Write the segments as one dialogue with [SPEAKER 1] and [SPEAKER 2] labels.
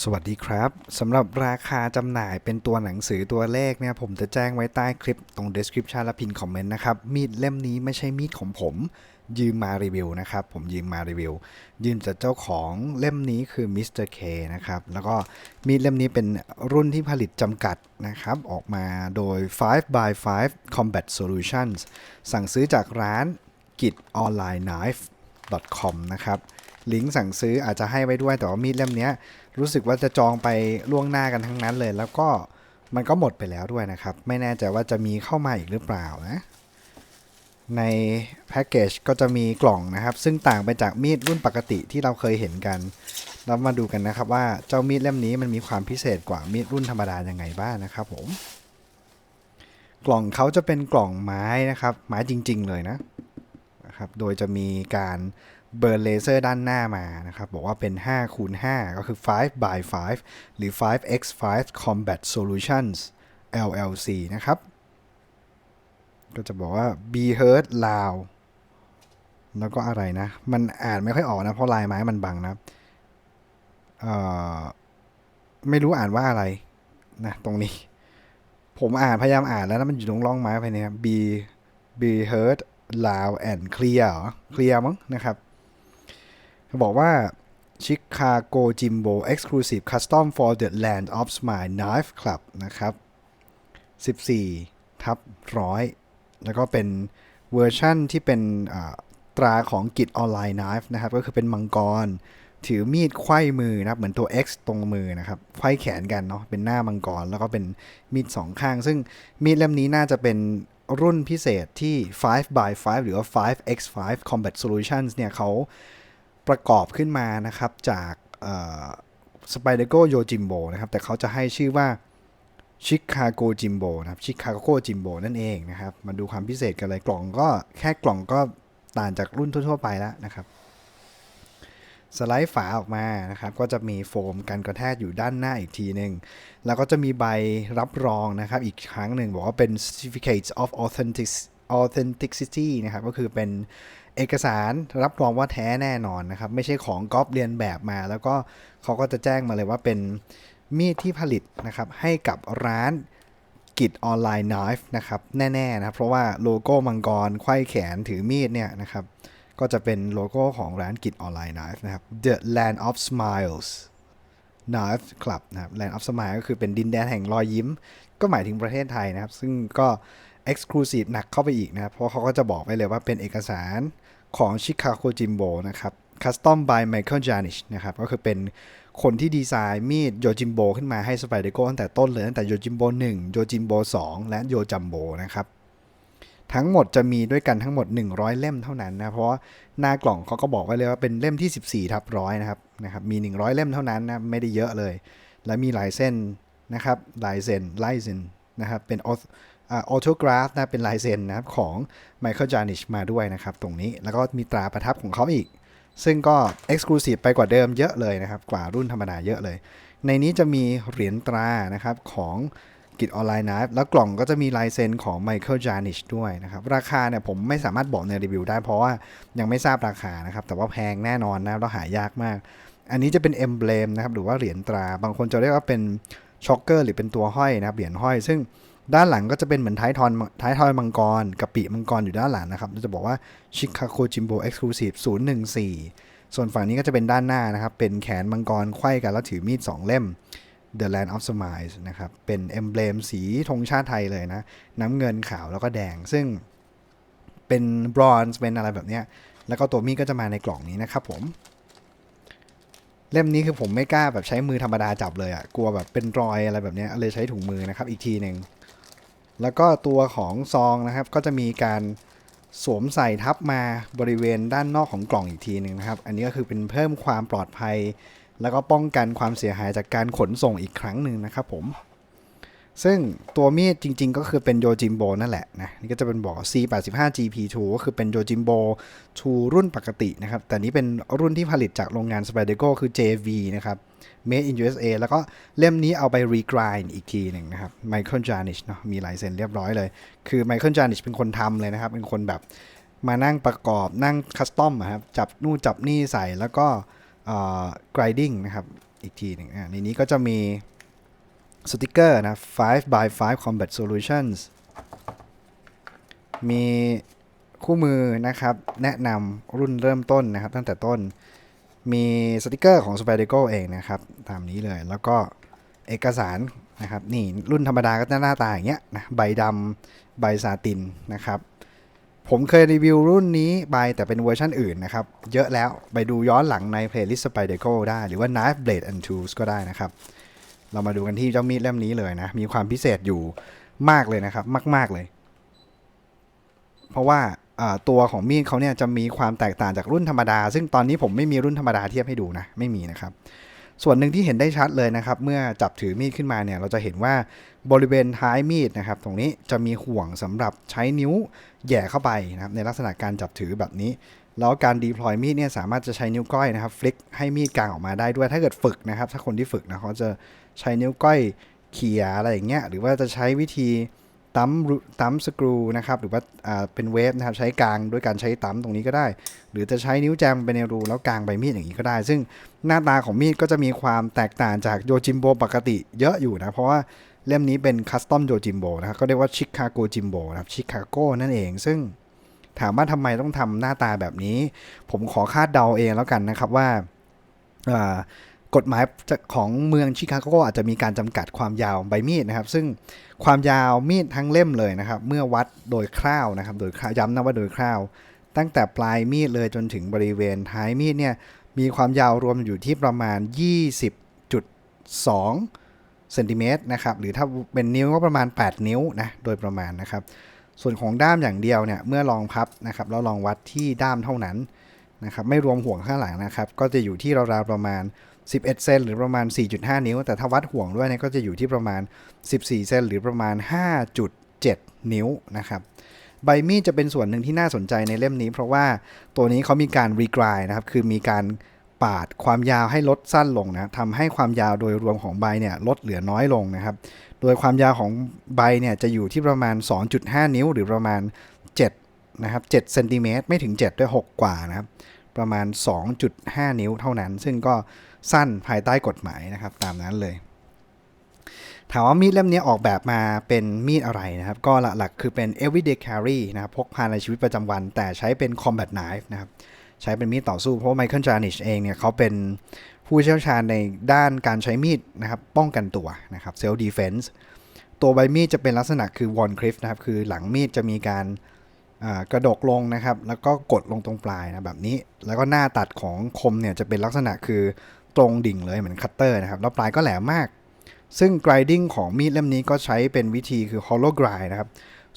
[SPEAKER 1] สวัสดีครับสำหรับราคาจำหน่ายเป็นตัวหนังสือตัวเลขเนี่ยผมจะแจ้งไว้ใต้คลิปตรง description และพินคอมเมนต์นะครับ มีดเล่มนี้ไม่ใช่มีดของผม ยืมมารีวิวนะครับ ผมยืมมารีวิว ยืมจากเจ้าของเล่มนี้คือ Mr. K นะครับ แล้วก็มีดเล่มนี้เป็นรุ่นที่ผลิตจำกัดนะครับ ออกมาโดย5 by 5 Combat Solutions สั่งซื้อจากร้าน git online knife com นะครับลิงก์สั่งซื้ออาจจะให้ไว้ด้วยแต่ว่ามีดเล่มเนี้ย รู้สึกว่าจะจองไปล่วงหน้ากันทั้งนั้นเลย แล้วก็มันก็หมดไปแล้วด้วยนะครับ ไม่แน่ใจว่าจะมีเข้ามาอีกหรือเปล่านะ ในแพ็กเกจก็จะมีกล่องนะครับ ซึ่งต่างไปจากมีดรุ่นปกติที่เราเคยเห็นกัน เรามาดูกันนะครับว่าเจ้ามีดเล่มนี้มันมีความพิเศษกว่ามีดรุ่นธรรมดายังไงบ้างนะครับผม กล่องเขาจะเป็นกล่องไม้นะครับ ไม้จริง ๆ เลยนะนะครับ โดยจะมีการ เบิร์นเลเซอร์ด้านหน้ามานะครับ บอกว่าเป็น 5 คูณ 5 ก็คือ 5 by 5 หรือ 5x 5 combat solutions LLC นะครับ ก็จะบอกว่า be heard loud แล้วก็อะไรนะ มันอ่านไม่ค่อยออกนะ เพราะลายไม้มันบังนะไม่รู้อ่านว่าอะไรนะตรงนี้ ผมอ่านพยายามอ่านแล้วนะมันอยู่ตรงร่องไม้ไปเนี่ย B B heard loud and clear เหรอ clear มั้งนะครับ บอกว่า Chicago Jimbo Exclusive Custom for the Land of Smile Knife Club นะครับ 14 ทับร้อยแล้วก็เป็นเวอร์ชั่นที่เป็นตราของกิจออนไลน์ Knife นะครับ ก็คือเป็นมังกร ถือมีดไขว้มือนะครับ เหมือนตัว X ตรงมือนะครับไขว้แขนกันเนาะเป็นหน้ามังกร แล้วก็เป็นมีดสองข้าง ซึ่งมีดเล่มนี้น่าจะเป็นรุ่นพิเศษที่5 by 5หรือว่า 5x 5 Combat Solutions เนี่ยเขา ประกอบขึ้นมานะครับจากสไปเดโกโยจิมโบนะครับ แต่เขาจะให้ชื่อว่าชิคาโกจิมโบนะครับชิคาโกจิมโบนั่นเองนะครับ มาดูความพิเศษกันเลยกล่องก็แค่กล่องก็ต่างจากรุ่นทั่ว ๆ ไปแล้วนะครับ สไลด์ฝาออกมานะครับ ก็จะมีโฟมกันกระแทกอยู่ด้านหน้าอีกทีหนึ่งแล้วก็จะมีใบรับรองนะครับ อีกครั้งหนึ่งบอกว่าเป็น certificate of authentic authenticity นะครับ ก็คือเป็น เอกสารรับรองว่าแท้แน่นอนนะครับ ไม่ใช่ของก๊อปเรียนแบบมา แล้วก็เขาก็จะแจ้งมาเลยว่าเป็นมีดที่ผลิตนะครับ ให้กับร้านกิจออนไลน์ knife นะครับ แน่ๆนะครับเพราะว่าโลโก้มังกรไขว้แขนถือมีดเนี่ยนะครับ ก็จะเป็นโลโก้ของร้านกิจออนไลน์ knife นะครับ The Land of Smiles Knife Club นะครับ Land of Smile ก็คือเป็นดินแดนแห่งรอยยิ้ม ก็หมายถึงประเทศไทยนะครับ ซึ่งก็ Exclusive หนักเข้าไปอีกนะครับ เพราะเขาก็จะบอกไว้เลยว่าเป็นเอกสาร ของ Chicago Jimbo นะครับ Custom by Michael Janish นะครับก็คือเป็นคนที่ดีไซน์มีดโยจิมโบขึ้นมาให้สไปเดโกตั้งแต่ต้นเลย ตั้งแต่โยจิมโบ1โยจิมโบ2 และโยจัมโบนะครับทั้งหมดจะมีด้วยกันทั้งหมด 100 เล่มเท่านั้นนะ เพราะว่าหน้ากล่องเขาก็บอกไว้เลยว่าเป็นเล่มที่ 14ทับร้อยนะครับนะครับมี 100 เล่มเท่านั้นนะไม่ได้เยอะเลย และมีลายเส้นนะครับลายเซ็นลายเซ็นนะครับเป็นออ โตกราฟนะเป็นลายเซ็นนะครับของ Michael Janish มาด้วยนะครับตรงนี้แล้วก็มีตราประทับของเขาอีก ซึ่งก็ Exclusive ไปกว่าเดิมเยอะเลยนะครับ กว่ารุ่นธรรมดาเยอะเลย ในนี้จะมีเหรียญตรานะครับของกิจออนไลน์นะแล้วกล่องก็จะมีลายเซ็นของ Michael Janish ด้วยนะครับ ราคาเนี่ยผมไม่สามารถบอกในรีวิวได้เพราะว่ายังไม่ทราบราคานะครับ แต่ว่าแพงแน่นอนนะแล้วหายากมาก อันนี้จะเป็นเอมเบลมนะครับหรือว่าเหรียญตรา บางคนจะเรียกว่าเป็นช็อกเกอร์หรือเป็นตัวห้อยนะครับเหรียญห้อย ซึ่ง ด้านหลังก็จะเป็นเหมือนท้ายทอนท้ายทอยมังกรกับปีมังกรอยู่ด้านหลังนะครับจะบอกว่า Chicago Jimbo Exclusive 014ส่วนฝั่งนี้ก็จะเป็นด้านหน้านะครับ เป็นแขนมังกรไขว้กันแล้วถือมีด 2 เล่ม The Land of Smiles นะครับ เป็นเอมเบลมสีธงชาติไทยเลยนะ น้ำเงินขาวแล้วก็แดง ซึ่งเป็นบรอนซ์เป็นอะไรแบบนี้ แล้วก็ตัวมีดก็จะมาในกล่องนี้นะครับผม เล่มนี้คือผมไม่กล้าแบบใช้มือธรรมดาจับเลยอะ่ะกลัวแบบเป็นรอยอะไรแบบนี้เลยใช้ถุงมือนะครับ อีกทีหนึ่ง แล้วก็ตัวของซองนะครับก็จะมีการสวมใส่ทับมาบริเวณด้านนอกของกล่องอีกทีหนึ่งนะครับ อันนี้ก็คือเป็นเพิ่มความปลอดภัย แล้วก็ป้องกันความเสียหายจากการขนส่งอีกครั้งหนึ่งนะครับผม ซึ่งตัวมีดจริง ๆ ก็คือเป็นโยจิมโบนั่นแหละนะนี่ก็จะเป็นบอก C85 GP2 ก็คือเป็นโยจิมโบ2รุ่นปกตินะครับ แต่นี้เป็นรุ่นที่ผลิตจากโรงงาน s p y d e c o คือ JV นะครับ Made in USA แล้วก็เล่มนี้เอาไป regrind อีกทีหนึ่งนะครับ Michael Janish เนาะมีลายเซ็นเรียบร้อยเลย คือ Michael Janish เป็นคนทำเลยนะครับ เป็นคนแบบมานั่งประกอบนั่งคัสตอมครับจับนู่นจับนี่ใส่แล้วก็ grinding นะครับอีกทีหนึ่งในนี้ก็จะมี สติกเกอร์นะ 5 by 5 combat solutions มีคู่มือนะครับ แนะนำรุ่นเริ่มต้นนะครับ ตั้งแต่ต้น มีสติกเกอร์ของ s p i d e g o เองนะครับ ตามนี้เลย แล้วก็เอกสารนะครับ นี่รุ่นธรรมดาก็จะหน้าตาอย่างเงี้ยนะใบดำใบซาตินนะครับ ผมเคยรีวิวรุ่นนี้ไปแต่เป็นเวอร์ชันอื่นนะครับ เยอะแล้วไปดูย้อนหลังใน playlist s p i d e g o ได้ หรือว่า Knife Blade and Tools ก็ได้นะครับ เรามาดูกันที่เจ้ามีดเล่มนี้เลยนะ มีความพิเศษอยู่มากเลยนะครับ มาก ๆเลย เพราะว่าตัวของมีดเขาเนี่ยจะมีความแตกต่างจากรุ่นธรรมดา ซึ่งตอนนี้ผมไม่มีรุ่นธรรมดาเทียบให้ดูนะ ไม่มีนะครับ ส่วนหนึ่งที่เห็นได้ชัดเลยนะครับ เมื่อจับถือมีดขึ้นมาเนี่ย เราจะเห็นว่าบริเวณท้ายมีดนะครับ ตรงนี้จะมีห่วงสำหรับใช้นิ้วแย่เข้าไปนะครับ ในลักษณะการจับถือแบบนี้ แล้วการดีพลอยมีดเนี่ยสามารถจะใช้นิ้วก้อยนะครับ ฟลิกให้มีดกลางออกมาได้ด้วยถ้าเกิดฝึกนะครับ ถ้าคนที่ฝึกนะเขาจะใช้นิ้วก้อยเขี่ยอะไรอย่างเงี้ยหรือว่าจะใช้วิธีตั้มตั้มสกรูนะครับหรือว่าอ่าเป็นเวฟนะครับใช้กลางด้วยการใช้ตั้มตรงนี้ก็ได้ หรือจะใช้นิ้วแจมไปในรูแล้วกลางใบมีดอย่างนี้ก็ได้ ซึ่งหน้าตาของมีดก็จะมีความแตกต่างจากโยจิมโบปกติเยอะอยู่นะเพราะว่าเล่มนี้เป็นคัสตอมโยจิมโบนะครับก็เรียกว่าชิคาโกจิมโบนะครับชิคาโกนั่นเองซึ่ง ถามว่าทำไมต้องทำหน้าตาแบบนี้ ผมขอคาดเดาเองแล้วกันนะครับว่ากฎหมายของเมืองชิคาโกอาจจะมีการจำกัดความยาวใบมีดนะครับ ซึ่งความยาวมีดทั้งเล่มเลยนะครับ เมื่อวัดโดยคร่าวนะครับ โดยย้ำนะว่าโดยคร่าว ตั้งแต่ปลายมีดเลยจนถึงบริเวณท้ายมีดเนี่ยมีความยาวรวมอยู่ที่ประมาณ 20.2เซนติเมตรนะครับหรือถ้าเป็นนิ้วก็ประมาณ 8 นิ้วนะโดยประมาณนะครับ ส่วนของด้ามอย่างเดียวเนี่ยเมื่อลองพับนะครับแล้วลองวัดที่ด้ามเท่านั้นนะครับไม่รวมห่วงข้างหลังนะครับ ก็จะอยู่ที่ราวๆประมาณ 11 เซนหรือประมาณ 4.5 นิ้ว แต่ถ้าวัดห่วงด้วยเนี่ยก็จะอยู่ที่ประมาณ 14 เซนหรือประมาณ 5.7 นิ้วนะครับใบมีดจะเป็นส่วนหนึ่งที่น่าสนใจในเล่มนี้ เพราะว่าตัวนี้เขามีการรีกรายนะครับคือมีการ ปาดความยาวให้ลดสั้นลงนะทำให้ความยาวโดยรวมของใบเนี่ยลดเหลือน้อยลงนะครับ โดยความยาวของใบเนี่ยจะอยู่ที่ประมาณ 2.5 นิ้วหรือประมาณ7นะครับ7เซนติเมตรไม่ถึง 7 ด้วย 6 กว่านะครับ ประมาณ 2.5 นิ้วเท่านั้น ซึ่งก็สั้นภายใต้กฎหมายนะครับตามนั้นเลยถามว่ามีดเล่มนี้ออกแบบมาเป็นมีดอะไรนะครับ ก็หลักๆคือเป็น everyday carry นะครับพกพาในชีวิตประจำวัน แต่ใช้เป็น combat knife นะครับ ใช้เป็นมีดต่อสู้เพราะไมเคิลจานิชเองเนี่ยเขาเป็นผู้เชี่ยวชาญในด้านการใช้มีดนะครับป้องกันตัวนะครับ self defense ตัวใบมีดจะเป็นลักษณะคือวอนคลิฟนะครับคือหลังมีดจะมีการกระดกลงนะครับ แล้วก็กดลงตรงปลายนะแบบนี้ แล้วก็หน้าตัดของคมเนี่ยจะเป็นลักษณะคือตรงดิ่งเลยเหมือนคัตเตอร์นะครับ แล้วปลายก็แหลมมาก ซึ่ง grinding ของมีดเล่มนี้ก็ใช้เป็นวิธีคือ hollow grind นะครับ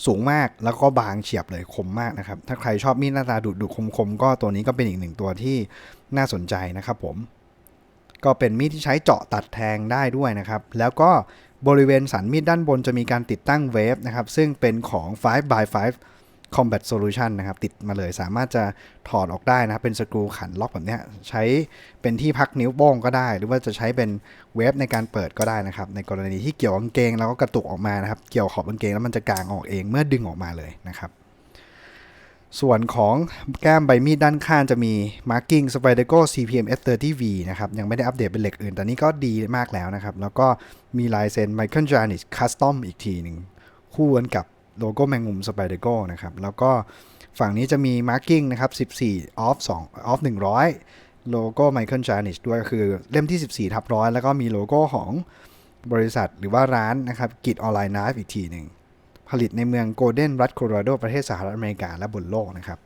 [SPEAKER 1] สูงมากแล้วก็บางเฉียบเลยคมมากนะครับ ถ้าใครชอบมีดหน้าตาดุดุคมคมๆก็ตัวนี้ก็เป็นอีกหนึ่งตัวที่น่าสนใจนะครับผม ก็เป็นมีดที่ใช้เจาะตัดแทงได้ด้วยนะครับ แล้วก็บริเวณสันมีดด้านบนจะมีการติดตั้งเวฟนะครับ ซึ่งเป็นของ5 by 5 combat solution นะครับติดมาเลยสามารถจะถอดออกได้นะครับเป็นสกรูขันล็อกแบบนี้ใช้เป็นที่พักนิ้วโป้งก็ได้ หรือว่าจะใช้เป็นเวฟในการเปิดก็ได้นะครับ ในกรณีที่เกี่ยวกางเกงแล้วก็กระตุกออกมานะครับ เกี่ยวขอบกางเกงแล้วมันจะกางออกเองเมื่อดึงออกมาเลยนะครับ ส่วนของแก้มใบมีดด้านข้างจะมี marking Spyderco CPM S30V นะครับยังไม่ได้อัปเดตเป็นเหล็กอื่น แต่นี่ก็ดีมากแล้วนะครับ แล้วก็มีลายเซ็น Michael Janis Custom อีกทีหนึ่งคู่กันกับ โลโก้แมงมุม Spyderco นะครับ แล้วก็ฝั่งนี้จะมี marking นะครับ 14 off 2 off 100 โลโก้ Michael Janis ด้วยก็คือเล่มที่ 14 ทับร้อยแล้วก็มีโลโก้ของบริษัทหรือว่าร้านนะครับกิจออนไลน์ Knife อีกทีหนึ่ง ผลิตในเมืองโกลเด้นรัฐโคโลราโดประเทศสหรัฐอเมริกาและบนโลกนะครับ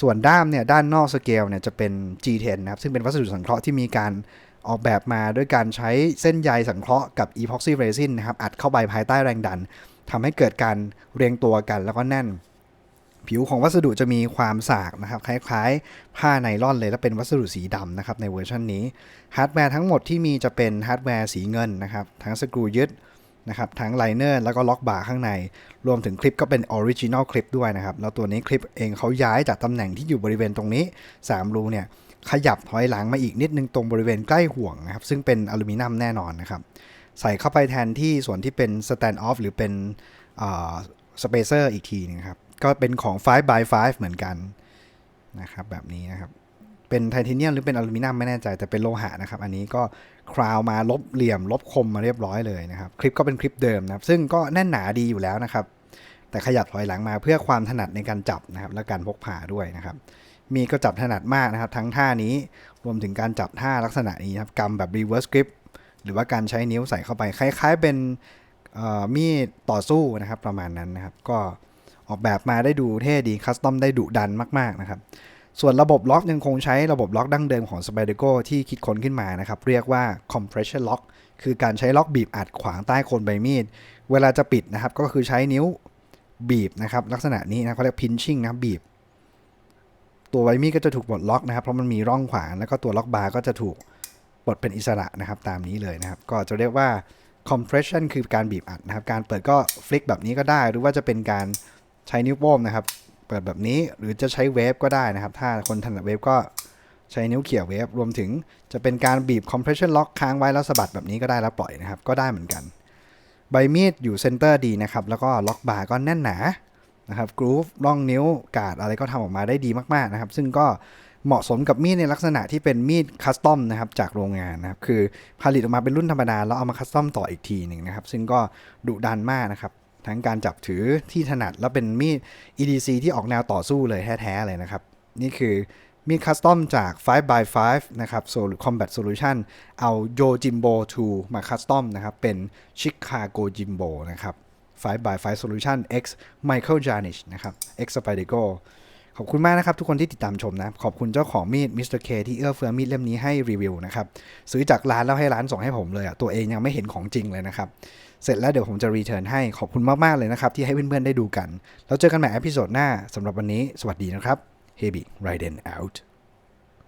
[SPEAKER 1] ส่วนด้ามเนี่ยด้านนอกสเกลเนี่ยจะเป็น G10 นะครับ ซึ่งเป็นวัสดุสังเคราะห์ที่มีการออกแบบมาด้วยการใช้เส้นใยสังเคราะห์กับ epoxy resin นะครับ อัดเข้าไปภายใต้แรงดัน ทำให้เกิดการเรียงตัวกันแล้วก็แน่น ผิวของวัสดุจะมีความสากนะครับ คล้ายๆ ผ้าไนล่อนเลยและเป็นวัสดุสีดำนะครับในเวอร์ชันนี้ฮาร์ดแวร์ทั้งหมดที่มีจะเป็นฮาร์ดแวร์สีเงินนะครับ ทั้งสกรูยึดนะครับทั้งไลเนอร์แล้วก็ล็อกบาร์ข้างใน รวมถึงคลิปก็เป็นออริจินอลคลิปด้วยนะครับ แล้วตัวนี้คลิปเองเขาย้ายจากตำแหน่งที่อยู่บริเวณตรงนี้ 3 รูเนี่ยขยับถอยหลังมาอีกนิดนึงตรงบริเวณใกล้ห่วงนะครับ ซึ่งเป็นอลูมิเนียมแน่นอนนะครับ ใส่เข้าไปแทนที่ส่วนที่เป็นสแตนด์ออฟหรือเป็นสเปเซอร์อีกทีนึงครับ ก็เป็นของ 5 by 5 เหมือนกันนะครับแบบนี้นะครับ เป็นไทเทเนียมหรือเป็นอลูมิเนียมไม่แน่ใจ แต่เป็นโลหะนะครับ อันนี้ก็คราวมาลบเหลี่ยม ลบคมมาเรียบร้อยเลยนะครับ คลิปก็เป็นคลิปเดิมนะครับ ซึ่งก็แน่นหนาดีอยู่แล้วนะครับ แต่ขยับถอยหลังมาเพื่อความถนัดในการจับนะครับ และการพกพาด้วยนะครับ มีก็จับถนัดมากนะครับ ทั้งท่านี้รวมถึงการจับท่าลักษณะนี้นะครับกำแบบ reverse grip หรือว่าการใช้นิ้วใส่เข้าไป คล้าย ๆ เป็นมีดต่อสู้นะครับประมาณนั้นนะครับ ก็ออกแบบมาได้ดูเท่ดีคัสตอมได้ดุดันมาก ๆ นะครับ ส่วนระบบล็อกยังคงใช้ระบบล็อกดั้งเดิมของ Spyderco ที่คิดค้นขึ้นมานะครับ เรียกว่า compression lock คือการใช้ล็อกบีบอัดขวางใต้โคนใบมีด เวลาจะปิดนะครับ ก็คือใช้นิ้วบีบนะครับ ลักษณะนี้นะเขาเรียก pinching นะบบีบ ตัวใบมีดก็จะถูกปลดล็อกนะครับ เพราะมันมีร่องขวางแล้วก็ตัวล็อกบาร์ก็จะถูก ปลดเป็นอิสระนะครับตามนี้เลยนะครับ ก็จะเรียกว่า compression คือการบีบอัดนะครับ การเปิดก็ฟลิกแบบนี้ก็ได้ หรือว่าจะเป็นการใช้นิ้วโป้งนะครับ เปิดแบบนี้หรือจะใช้เวฟก็ได้นะครับ ถ้าคนถนัดเวฟก็ใช้นิ้วเขี่ยเวฟรวมถึงจะเป็นการบีบ compression lock ค้างไว้แล้วสะบัดแบบนี้ก็ได้แล้วปล่อยนะครับ ก็ได้เหมือนกัน ใบมีดอยู่เซนเตอร์ดีนะครับ แล้วก็ล็อกบาร์ก็แน่นหนานะครับกรูฟร่องนิ้วกาดอะไรก็ทำออกมาได้ดีมากๆนะครับ ซึ่งก็ เหมาะสมกับมีดในลักษณะที่เป็นมีดคัสตอมนะครับจากโรงงานนะครับคือผลิตออกมาเป็นรุ่นธรรมดาแล้วเอามาคัสตอมต่ออีกทีหนึ่งนะครับ ซึ่งก็ดุดันมากนะครับทั้งการจับถือที่ถนัดแล้วเป็นมีด EDC ที่ออกแนวต่อสู้เลยแท้ๆเลยนะครับ นี่คือมีดคัสตอมจาก 5x5 นะครับ Combat Solution เอา Yojimbo 2มาคัสตอมนะครับ เป็น Chicago Jimbo นะครับ 5x5 Solution X Michael Janish นะครับ X Spyderco ขอบคุณมากนะครับทุกคนที่ติดตามชมนะ ขอบคุณเจ้าของมีดมิสเตอร์เคที่เอื้อเฟื้อมีดเล่มนี้ให้รีวิวนะครับ ซื้อจากร้านแล้วให้ร้านส่งให้ผมเลยอะตัวเองยังไม่เห็นของจริงเลยนะครับ เสร็จแล้วเดี๋ยวผมจะรีเทิร์นให้ ขอบคุณมาก ๆ เลยนะครับ ที่ให้เพื่อน ๆ ได้ดูกัน แล้วเจอกันใหม่อพิโซดหน้าสำหรับวันนี้ สวัสดีนะครับ h e b y Raiden out